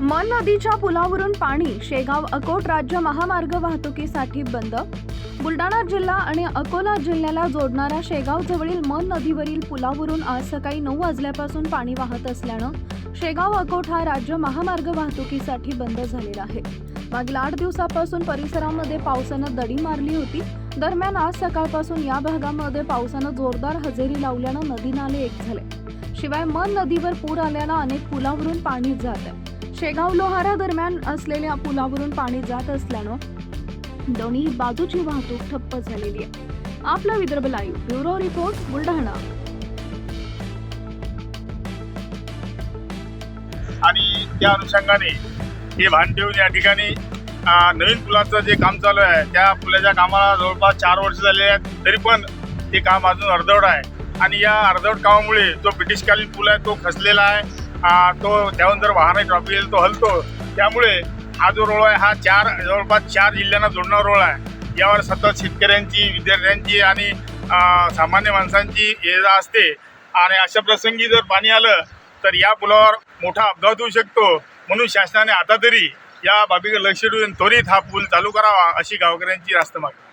मन नदीच्या पुलावरून पाणी शेगाव अकोट राज्य महामार्ग वाहतुकीसाठी बंद. बुलढाणा जिल्हा आणि अकोला जिल्ह्याला जोडणाऱ्या शेगाव जवळील मन नदीवरील पुलावरून आज सकाळी नऊ वाजल्यापासून पाणी वाहत असल्यानं शेगाव अकोट हा राज्य महामार्ग वाहतुकीसाठी बंद झालेला आहे. मागील आठ दिवसापासून परिसरामध्ये पावसानं दडी मारली होती. दरम्यान आज सकाळपासून या भागामध्ये पावसानं जोरदार हजेरी लावल्यानं नदी नाले एक झाले. शिवाय मन नदीवर पूर आल्यानं अनेक पुलावरून पाणी जात आहे. शेगाव लोहारा दरम्यान असलेल्या पुलावरून पाणी जात असल्यानं दोन्ही बाजूची वाहतूक ठप्प झालेली आहे. आपला Vidarbha live bureau report Buldhana. आणि त्या अनुषंगाने हे भान ठेवून या ठिकाणी नवीन पुलाचं जे काम चालू आहे त्या पुलाच्या कामाला जवळपास चार वर्ष झाले आहेत तरी पण ते काम अजून अर्धवट आहे. आणि या अर्धवट कामामुळे जो ब्रिटिशकालीन पूल आहे तो खचलेला आहे. तो त्याहून जर वाहन ड्रॉप येईल तो हलतो. त्यामुळे हा जो रोड आहे हा चार जवळपास चार जिल्ह्यांना जोडणारा रोड आहे. यावर सतत शेतकऱ्यांची विद्यार्थ्यांची आणि सामान्य माणसांची ये जा असते. आणि अशा प्रसंगी जर पाणी आलं तर या पुलावर मोठा अपघात होऊ शकतो. म्हणून शासनाने आता तरी या बाबीकडे लक्ष ठेवून त्वरित हा पूल चालू करावा अशी गावकऱ्यांची रास्त मागणी.